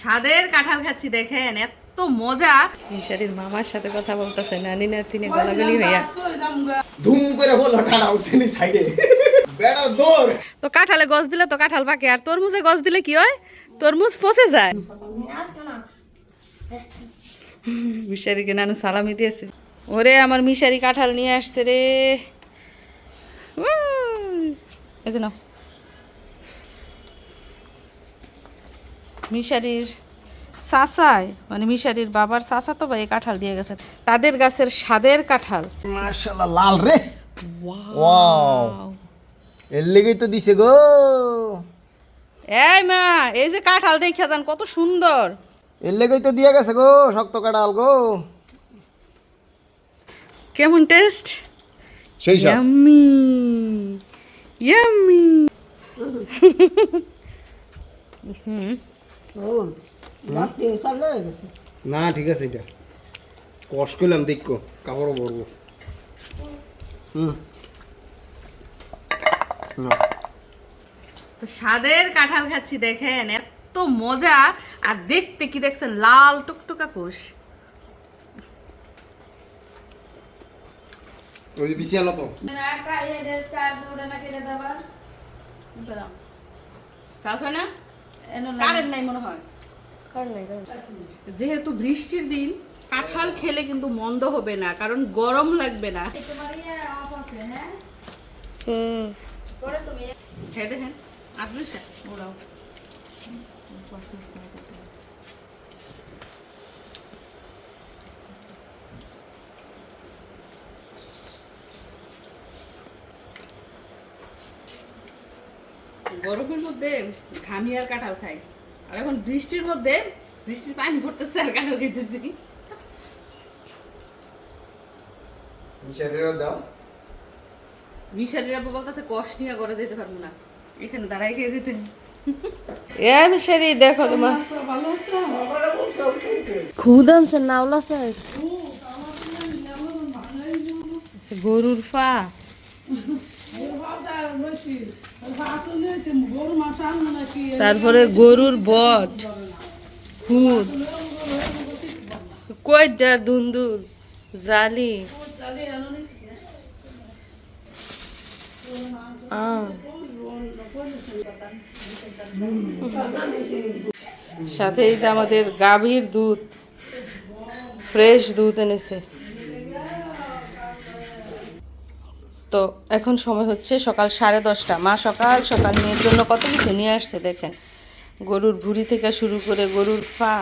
স্বাদের কাঁঠাল খাচ্ছি দেখেন এত মজা। মিশারির মামার সাথে কথা বলতেছে নানি নাতিনে গলাগলি হইয়া। ধুম করে বলল টানা উঠছে নি সাইডে। বেটার দৌড়। তো কাঁঠালে গছ দিলে তো কাঁঠাল পাকে আর তরমুজে গছ দিলে কি হয়? তরমুজ পচে যায়। মিশারিকে নানু সালামি দিয়েছে। ওরে আমার মিশারি কাঁঠাল নিয়ে আসছে রে। এই যে নাও। মিশারির চাচায় মানে মিশারির বাবার চাচা তো ভাই কাঁঠাল দিয়ে গেছে। তাদের গাছের স্বাদের কাঁঠাল। মাশাআল্লাহ লাল রে। ওয়াও। এর লেগেই তো দিছে গো। এই মা এই যে কাঁঠাল দেখে যান কত সুন্দর। এর লেগেই তো দিয়ে গেছে গো শক্ত কাটাল গো। কেমন টেস্ট? সেই সব ইয়াম্মি ইয়াম্মি না ঠিক আছে এটা। কষ্ট করলাম দেখো কাপড়ও পরবো। হুম। তো স্বাদের কাঁঠাল খাচ্ছি দেখেন এত মজা আর দেখতে কি দেখছেন লাল টুকটুকা কোষ ওই যে বিছিয়ানো তো। চাষ হয় না? কারেন্ট নাই মনে হয়। যেহেতু বৃষ্টির দিন কাঁঠাল খেলে কিন্তু মন্দ হবে না কারণ গরম লাগবে না। হ্যাঁ দেখেন আপনি ওরাও। গরমের মধ্যে ঘামি আর কাঁঠাল খাই। আর এখন বৃষ্টির মধ্যে বৃষ্টির পানি পড়তেছে আর কাঁঠাল খেতেছি দাও। মিশারির আব্বু বলতেছে কষ্ট নিয়ে করে যেতে পারব না। এখানে দাঁড়াই খেয়ে যেতে। এ মিশারি দেখো তোমার। খুদ নাওলা সাইজ গরুর ফা তারপরে গরুর বট, খুদ কয়টা ধুন্দুর, জালি। সাথে এই যে আমাদের গাভীর দুধ, ফ্রেশ দুধ এনেছে তো এখন সময় হচ্ছে সকাল সাড়ে দশটা। মা সকাল সকাল মেয়ের জন্য কত কিছু নিয়ে আসছে দেখেন। গরুর ভুড়ি থেকে শুরু করে গরুর পা,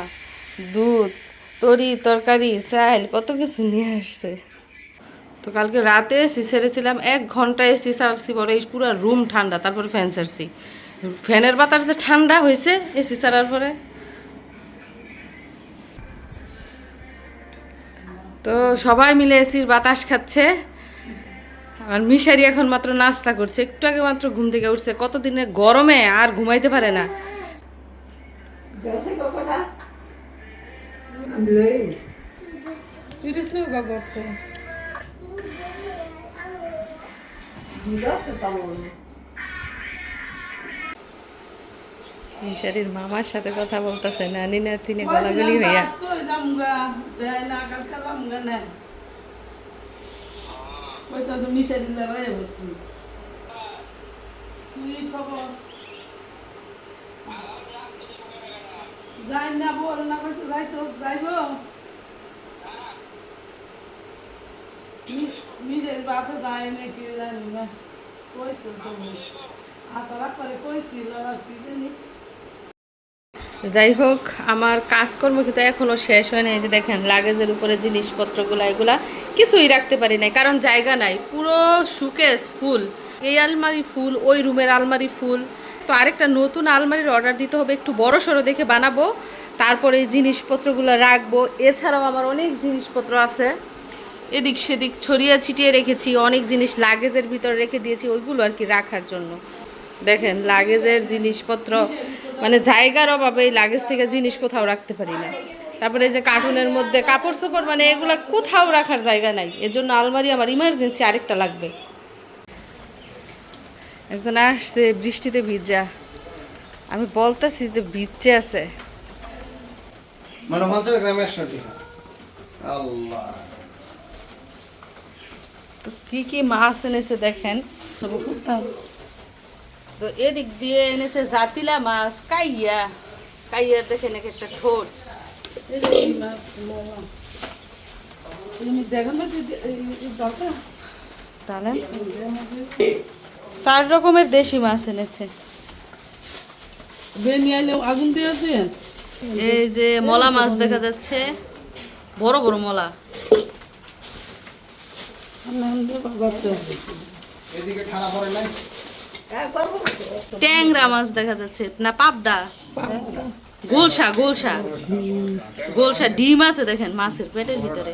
দুধ, তরি, তরকারি, চাল, কত কিছু নিয়ে আসছে। তো কালকে রাতে এসি সেরেছিলাম, এক ঘণ্টা এসি সারছি পরে এই পুরো রুম ঠান্ডা, তারপরে ফ্যান সারছি ফ্যানের বাতাস যে ঠান্ডা হয়েছে এসি সারার পরে। তো সবাই মিলে এসির বাতাস খাচ্ছে। আর মিশারি এখন মাত্র নাস্তা করছে। একটু আগে মাত্র ঘুম থেকে উঠছে। কতদিনে গরমে আর ঘুমাইতে পারে না। মিশারির মামার সাথে কথা বলতেছে নানি নাতিনে গলাগলি হইয়া। যাই না বল না কইছে যাই তো যাইব মিশের বাপে যায় নাকি জানি না কইছে তো আতরা করে কইছিল আর কি জানি যাই হোক, আমার কাজকর্ম কিন্তু এখনও শেষ হয় নাই। এই যে দেখেন, লাগেজের উপরে জিনিসপত্রগুলো, এগুলা কিছুই রাখতে পারি নাই, কারণ জায়গা নাই। পুরো সুকেস ফুল। এই আলমারি ফুল, ওই রুমের আলমারি ফুল। তো আরেকটা নতুন আলমারির অর্ডার দিতে হবে, একটু বড় সড়ো দেখে বানাবো। তারপরে এই জিনিসপত্রগুলো রাখব। এছাড়াও আমার অনেক জিনিসপত্র আছে। এদিক সেদিক ছড়িয়ে ছিটিয়ে রেখেছি, অনেক জিনিস লাগেজের ভিতরে রেখে দিয়েছি, ওইগুলো আর কি রাখার জন্য। দেখেন, লাগেজের জিনিসপত্র মানে জায়গার অভাবে এই লাগেজ থেকে জিনিস কোথাও রাখতে পারি না। তারপরে এই যে কার্টুনের মধ্যে কাপড় চোপড় মানে এগুলো কোথাও রাখার জায়গা নাই। এর জন্য আলমারি আমার ইমার্জেন্সি আরেকটা লাগবে। একজন আসছে বৃষ্টিতে ভিজা। আমি বলতেছি যে বিচে আছে। মানে পঞ্চাশ গ্রাম একশো আল্লাহ। তো কি কি মাছ এনেছে দেখেন। তো এদিক দিয়ে এনেছে জাতিলা মাছ, কাইয়া। কাইয়ার দেখেন এক একটা ঠোঁট। চার রকমের দেশি মাছ এনেছে। আগুন দিয়ে এই যে মলা মাছ দেখা যাচ্ছে। বড় বড় মলা। এদিকে ঠাড়া পড়ে নাই? ট্যাংরা মাছ দেখা যাচ্ছে। না পাবদা। গোলসা গোলসা গোলসা ডিম আছে দেখেন মাছের পেটের ভিতরে।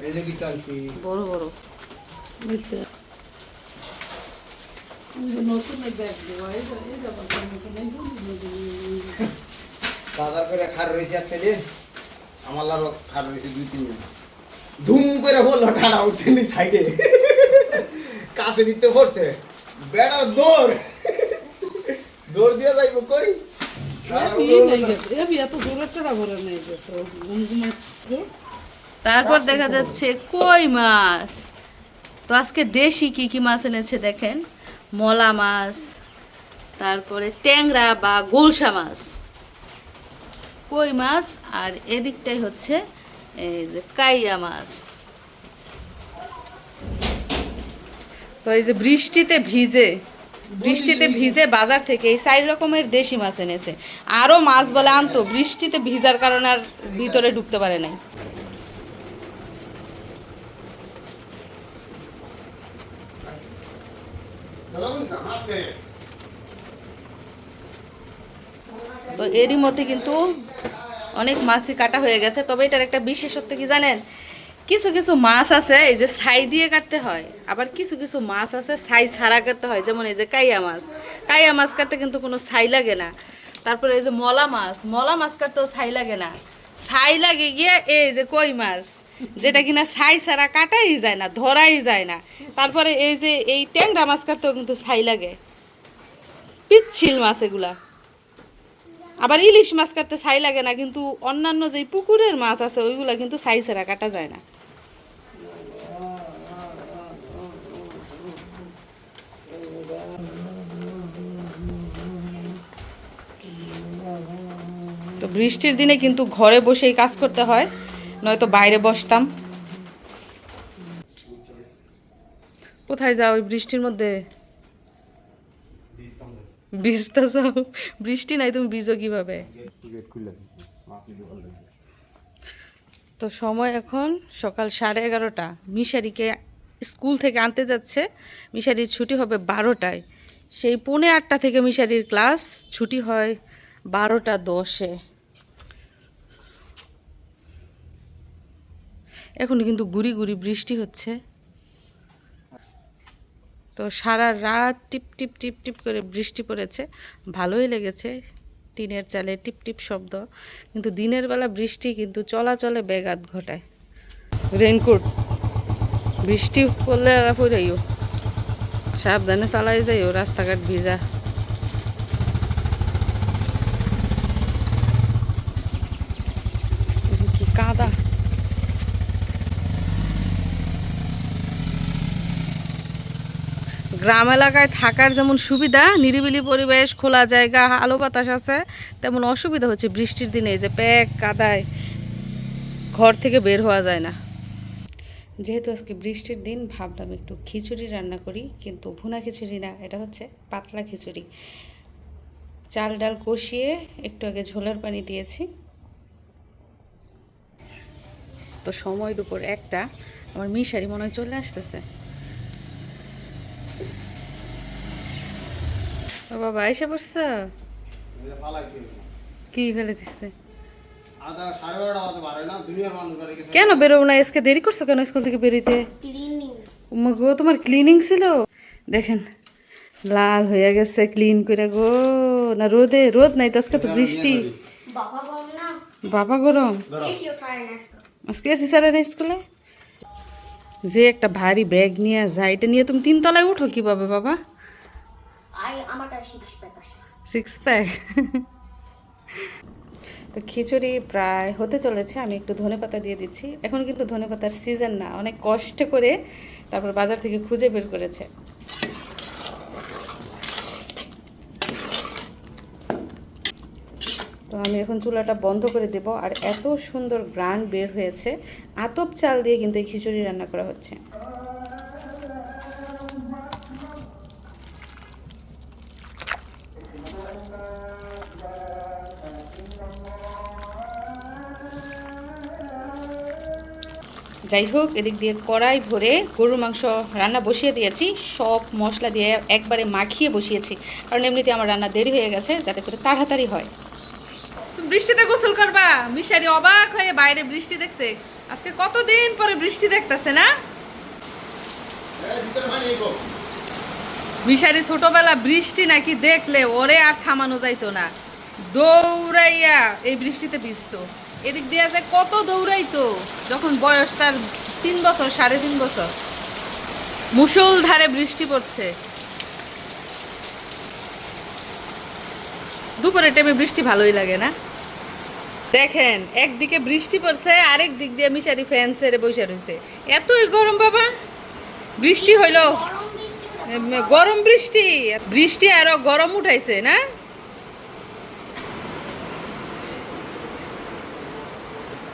বড় বড়। বাজার করে খার রয়েছে এক সাইডে আমার লারও খার রয়েছে দুই তিন ধুম করে বলল ঠাড়া উঠছে নি সাইডে। কাছে নিতে পড়ছে বেড়ার দৌড়। দৌড় দিয়ে যাইব কই। তারপর দেখা যাচ্ছে কই মাছ? তো আজকে দেশি কি কি মাছ এনেছে দেখেন? মলা মাছ তারপরে ট্যাংরা বা গোলসা মাছ। কই মাছ? আর এদিকটাই হচ্ছে এই যে কাইয়া মাছ। তো এই যে বৃষ্টিতে ভিজে বৃষ্টিতে ভিজে বাজার থেকে এই চার রকমের দেশি মাছ এনেছে। আরও মাছ বলে আনতো, বৃষ্টিতে ভিজার কারণে আর ভিতরে ঢুকতে পারে নাই। তো এরই মধ্যে কিন্তু অনেক মাছই কাটা হয়ে গেছে, তবে এটার একটা বিশেষত্ব কি জানেন? কিছু কিছু মাছ আছে, এই যে ছাই দিয়ে কাটতে হয়। আবার কিছু কিছু মাছ আছে, ছাই ছাড়া কাটতে হয়, যেমন এই যে কাইয়া মাছ। কাইয়া মাছ কাটতে কিন্তু কোনো ছাই লাগে না। তারপরে এই যে মলা মাছ মলা মাছ কাটতেও ছাই লাগে না। ছাই লাগে গিয়ে এই যে কই মাছ, যেটা কিনা ছাই ছাড়া কাটাই যায় না, ধরাই যায় না। তারপরে এই যে এই ট্যাংরা মাছ কাটতেও কিন্তু ছাই লাগে। পিচ্ছিল মাছ এগুলা। আবার ইলিশ মাছ কাটতে ছাই লাগে না, কিন্তু অন্যান্য যে পুকুরের মাছ আছে, ওইগুলা কিন্তু ছাই ছাড়া কাটা যায় না। বৃষ্টির দিনে কিন্তু ঘরে বসেই কাজ করতে হয়, নয়তো বাইরে বসতাম। কোথায় যাও ওই বৃষ্টির মধ্যে? ভিজতে যাও বৃষ্টি নাই, তুমি ভিজো কীভাবে? তো সময় এখন সকাল সাড়ে এগারোটা। মিশারিকে স্কুল থেকে আনতে যাচ্ছে। মিশারির ছুটি হবে বারোটায়। সেই পৌনে আটটা থেকে মিশারির ক্লাস, ছুটি হয় বারোটা দশে। এখন কিন্তু গুড়ি গুড়ি বৃষ্টি হচ্ছে। তো সারা রাত টিপ টিপ টিপ টিপ করে বৃষ্টি পড়েছে। ভালোই লেগেছে টিনের চালে টিপ টিপ শব্দ। কিন্তু দিনের বেলা বৃষ্টি কিন্তু চলাচলে ব্যাঘাত ঘটায়। রেনকোট বৃষ্টি পড়লে পড়াইও। সাবধানে চালাই যাইও, রাস্তাঘাট ভিজা কি কাদা গ্রাম এলাকায় থাকার যেমন সুবিধা, নিরিবিলি পরিবেশ, খোলা জায়গা, আলো বাতাস আছে, তেমন অসুবিধা হচ্ছে বৃষ্টির দিনে যে প্যাক কাদায় ঘর থেকে বের হওয়া যায় না। যেহেতু আজকে বৃষ্টির দিন, ভাবলাম একটু খিচুড়ি রান্না করি, কিন্তু ভুনা খিচুড়ি না, এটা হচ্ছে পাতলা খিচুড়ি। চাল ডাল কষিয়ে একটু আগে ঝোলার পানি দিয়েছি। তো সময় দুপুর একটা, আমার মিশারি মনে হয় চলে আসতেছে। ও বাবা এসে পড়ছে? কি ফেলে দিচ্ছে কেন বেরোবো না? আজকে দেরি করছ কেন স্কুল থেকে বেরোইতে? উম্মা গো তোমার ক্লিনিং ছিল? দেখেন লাল হয়ে গেছে ক্লিন করে গো। না রোদে রোদ নাই তো আজকে তো বৃষ্টি। বাবা বাবা গরম? আজকে। এসি স্যারের স্কুলে? যে একটা ভারী ব্যাগ নিয়ে যায় এটা নিয়ে তুমি তিনতলায় উঠো কীভাবে বাবা? আই সিক্স তো খিচুড়ি প্রায় হতে চলেছে, আমি একটু ধনেপাতা দিয়ে দিচ্ছি। এখন কিন্তু ধনেপাতার সিজন না, অনেক কষ্ট করে তারপর বাজার থেকে খুঁজে বের করেছে। তো আমি এখন চুলাটা বন্ধ করে দেব, আর এত সুন্দর গ্রান বের হয়েছে। আতপ চাল দিয়ে কিন্তু এই খিচুড়ি রান্না করা হচ্ছে। যাই হোক এদিক দিয়ে কড়াই ভরে গরুর মাংস রান্না বসিয়ে দিয়েছি। সব মশলা দিয়ে একবারে মাখিয়ে বসিয়েছি। কারণ এমনিতে আমার রান্না দেরি হয়ে গেছে, যাতে করে তাড়াতাড়ি হয়। বৃষ্টিতে গোসল করবা? মিশারি অবাক হয়ে বাইরে বৃষ্টি দেখছে। আজকে কতদিন পরে বৃষ্টি দেখতেছে না? মিশারি ছোটবেলা বৃষ্টি নাকি দেখলে ওরে আর থামানো যাইতো না। দৌড়াইয়া এই বৃষ্টিতে ভিজতো। এদিক দিয়ে যে কত দৌড়াইতো যখন বয়স তার তিন বছর সাড়ে তিন বছর। মুসল ধারে বৃষ্টি পড়ছে। দুপুরের টাইমে বৃষ্টি ভালোই লাগে না? দেখেন একদিকে বৃষ্টি পড়ছে আরেক দিক দিয়ে মিশারি ফ্যান ছেড়ে বসে রয়েছে। এতই গরম বাবা! বৃষ্টি হইল। গরম বৃষ্টি বৃষ্টি আরও গরম উঠাইছে না?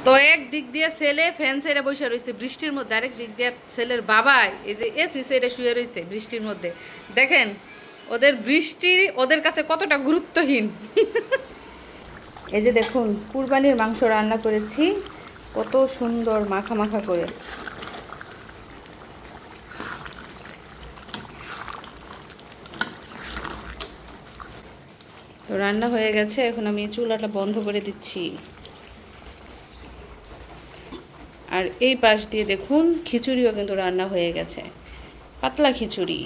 তো এক দিক দিয়ে ছেলে ফ্যান ছেড়ে বসে রয়েছে, বৃষ্টির মধ্যে। আরেক দিক দিয়ে ছেলের বাবাই, এই যে এসি ছেড়ে শুয়ে রয়েছে বৃষ্টির মধ্যে। দেখেন, ওদের বৃষ্টি, ওদের কাছে কতটা গুরুত্বহীন। এই যে দেখুন, কুরবানির মাংস রান্না করেছি, কত সুন্দর মাখা মাখা করে। রান্না হয়ে গেছে, এখন আমি চুলাটা বন্ধ করে দিচ্ছি। আর এই পাশ দিয়ে দেখুন খিচুড়িও কিন্তু রান্না হয়ে গেছে। পাতলা খিচুড়ি।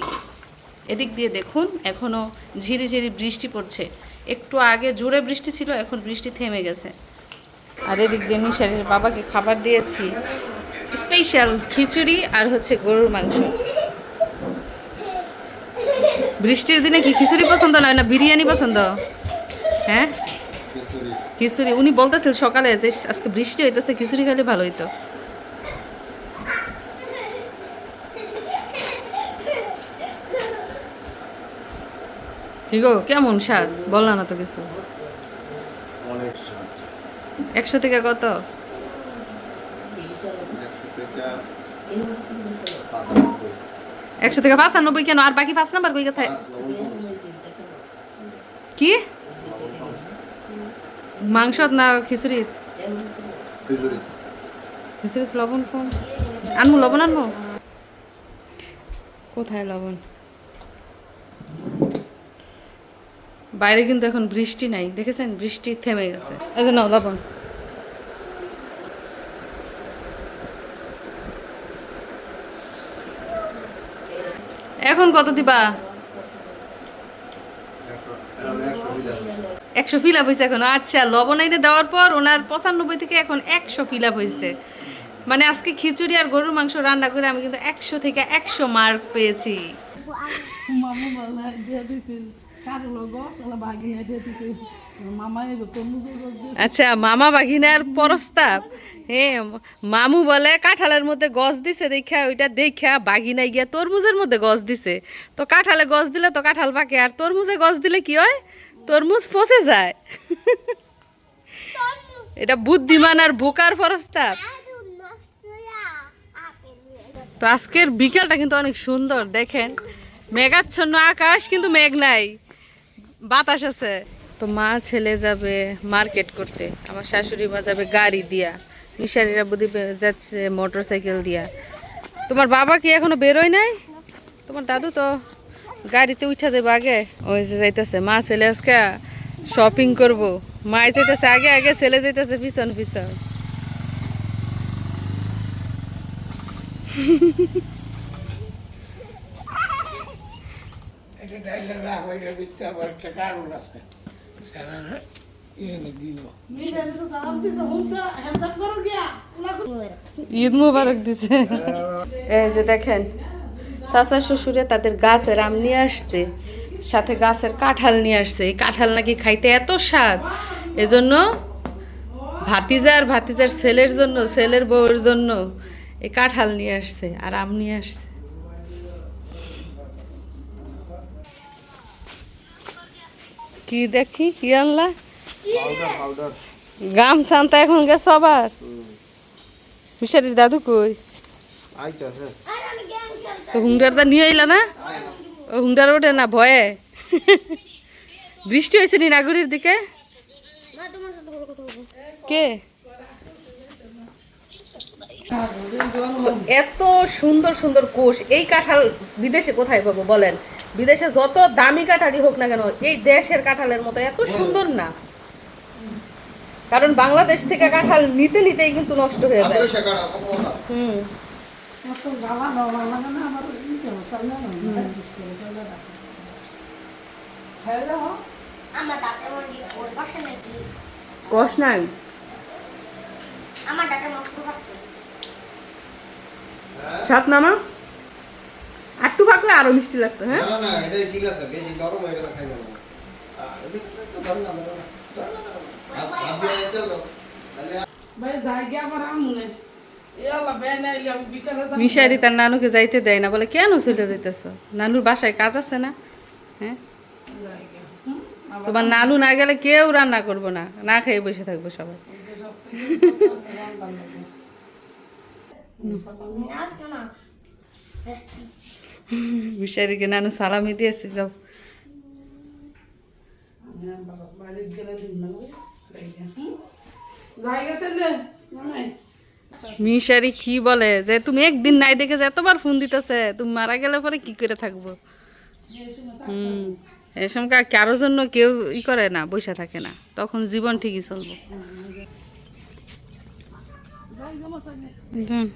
এদিক দিয়ে দেখুন এখনও ঝিরিঝিরি বৃষ্টি পড়ছে। একটু আগে জোরে বৃষ্টি ছিল এখন বৃষ্টি থেমে গেছে। আর এদিক দিয়ে মিশারের বাবাকে খাবার দিয়েছি। স্পেশাল খিচুড়ি আর হচ্ছে গরুর মাংস। বৃষ্টির দিনে কি খিচুড়ি পছন্দ নয় না বিরিয়ানি পছন্দ? হ্যাঁ? খিচুড়ি। উনি বলতেছিল সকালে যে আজকে বৃষ্টি হইতেছে খিচুড়ি খেলে ভালো হইতো। কি গো কেমন স্বাদ? বললা না তো কিছু। অনেক স্বাদ। একশো থেকে কত? একশো থেকে পাঁচানব্বই। কেন? আর বাকি পাঁচ নাম্বার কই কোথায়। কি? মাংস না খিচুড়ি খিচুড়ি। খিচুড়িতে লবণ কম। আনব লবণ আনব কোথায় লবণ? বাইরে কিন্তু এখন বৃষ্টি নাই। দেখেছেন? বৃষ্টি থেমে গেছে। লবণ। এখন কত দিবা? একশো ফিল আপ হয়েছে এখন। আচ্ছা লবণ এনে দেওয়ার পর ওনার পঁচানব্বই থেকে এখন একশো ফিল আপ হয়েছে মানে আজকে খিচুড়ি আর গরুর মাংস রান্না করে আমি কিন্তু একশো থেকে একশো মার্ক পেয়েছি। মামু বলে আচ্ছা মামা বাঘিনার প্রস্তাব। হ্যাঁ মামু বলে কাঁঠালের মধ্যে গছ দিছে দেখা, ওইটা দেখা বাঘিনায় গিয়া তরমুজের মধ্যে গছ দিছে। তো কাঁঠালে গছ দিলে তো কাঁঠাল পাকে, আর তরমুজে গছ দিলে কি হয়? তরমুজ পচে যায়। এটা বুদ্ধিমান আর বোকার প্রস্তাব। তো আজকের বিকেলটা কিন্তু অনেক সুন্দর, দেখেন। মেঘাচ্ছন্ন আকাশ, কিন্তু মেঘ নাই। বাতাস আছে। তো মা ছেলে যাবে মার্কেট করতে। আমার শাশুড়ি মা যাবে গাড়ি দিয়া। মিশারিরা বুদ্ধি যাচ্ছে মোটর সাইকেল দিয়া। তোমার বাবা কি এখনও বেরোয় নাই? তোমার দাদু তো গাড়িতে উঠা যাবে আগে। ওই যে যাইতেছে, মা ছেলে আজকে শপিং করব। মা যাইতেছে আগে আগে ছেলে যাইতেছে পিছন পিছন। এটা ডাইলের রাখ ওইটা দিচ্ছে আবার একটা কারণ আছে। স্যারের ঈদ মুবারক দিছে। এই যে দেখেন চাচা শ্বশুরে তাদের গাছের আম নিয়ে আসছে সাথে গাছের কাঁঠাল নিয়ে আসছে। এই কাঁঠাল নাকি খাইতে এত স্বাদ। এজন্য ভাতিজার ভাতিজার ছেলের জন্য ছেলের বউয়ের জন্য এই কাঁঠাল নিয়ে আসছে আর আম নিয়ে আসছে। কি দেখি কি আনলা? পাউডার পাউডার গাম সান্তা এখন গেছে আবার? মিশারির দাদু কই? হুংডারটা নিয়ে আইলা না? ও হুংডার ওঠে না ভয়ে? বৃষ্টি হয়েছে নি নাগরির দিকে? কে? এত সুন্দর সুন্দর কোষ এই কাঁঠাল বিদেশে কোথায় পাবো বলেন? বিদেশে যত দামি কাঁঠালই হোক না কেন এই দেশের কাঁঠালের মতো এত সুন্দর না। কারণ বাংলাদেশ থেকে কাঁঠাল নিতে নিতেই কিন্তু নষ্ট হয়ে যায়। হুম। কষ নাই। সাত নামা? একটু পাকলে আরও মিষ্টি লাগতো হ্যাঁ? না না এটা ঠিক আছে বেশি নরম হয়ে গেলে খাইবে না। মিশারি তার নানুকে যাইতে দেয় না বলে কেন চলে যাইতেছ? নানুর বাসায় কাজ আছে না? হ্যাঁ? জায়গা হুম? আবার তোমার নানু না গেলে কেউ রান্না করব না না খেয়ে বসে থাকব সবাই। না হুম? জায়গা তাহলে মানে মিশারি কি বলে যে তুমি একদিন নাই দেখে যে এতবার ফোন দিতেছে, তুমি মারা গেলে পরে কি করে থাকব হুম এই সময় কারোর জন্য কেউ ই করে না, বসে থাকে না, তখন জীবন ঠিকই চলবো হুম।